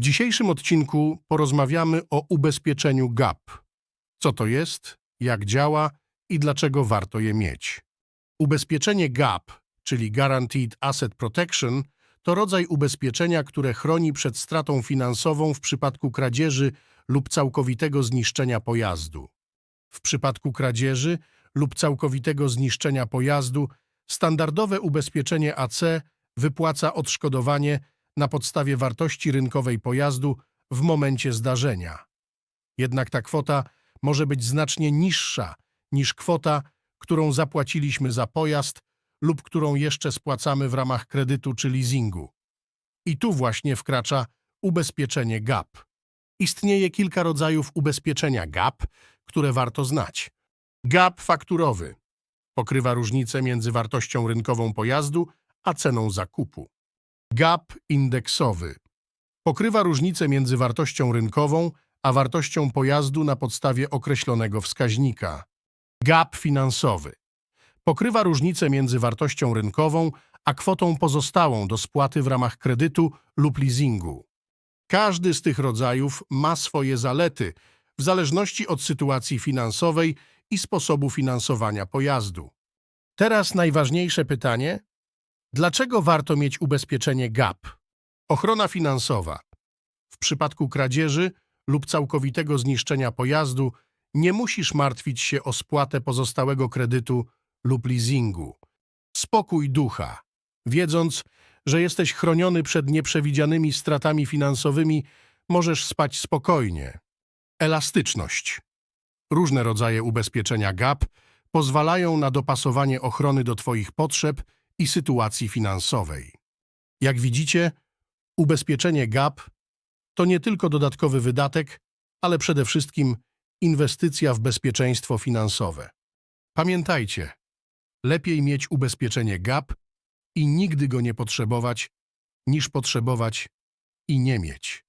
dzisiejszym odcinku porozmawiamy o ubezpieczeniu GAP. Co to jest, jak działa i dlaczego warto je mieć. Ubezpieczenie GAP, czyli Guaranteed Asset Protection, to rodzaj ubezpieczenia, które chroni przed stratą finansową w przypadku kradzieży lub całkowitego zniszczenia pojazdu. W przypadku kradzieży lub całkowitego zniszczenia pojazdu standardowe ubezpieczenie AC wypłaca odszkodowanie na podstawie wartości rynkowej pojazdu w momencie zdarzenia. Jednak ta kwota może być znacznie niższa niż kwota, którą zapłaciliśmy za pojazd lub którą jeszcze spłacamy w ramach kredytu czy leasingu. I tu właśnie wkracza ubezpieczenie GAP. Istnieje kilka rodzajów ubezpieczenia GAP, które warto znać. GAP fakturowy pokrywa różnicę między wartością rynkową pojazdu a ceną zakupu. GAP indeksowy pokrywa różnicę między wartością rynkową a wartością pojazdu na podstawie określonego wskaźnika. GAP finansowy pokrywa różnicę między wartością rynkową a kwotą pozostałą do spłaty w ramach kredytu lub leasingu. Każdy z tych rodzajów ma swoje zalety w zależności od sytuacji finansowej i sposobu finansowania pojazdu. Teraz najważniejsze pytanie: dlaczego warto mieć ubezpieczenie GAP? Ochrona finansowa. W przypadku kradzieży lub całkowitego zniszczenia pojazdu nie musisz martwić się o spłatę pozostałego kredytu lub leasingu. Spokój ducha, wiedząc, że jesteś chroniony przed nieprzewidzianymi stratami finansowymi, możesz spać spokojnie. Elastyczność. Różne rodzaje ubezpieczenia GAP pozwalają na dopasowanie ochrony do Twoich potrzeb i sytuacji finansowej. Jak widzicie, ubezpieczenie GAP to nie tylko dodatkowy wydatek, ale przede wszystkim inwestycja w bezpieczeństwo finansowe. Pamiętajcie, lepiej mieć ubezpieczenie GAP i nigdy go nie potrzebować, niż potrzebować i nie mieć.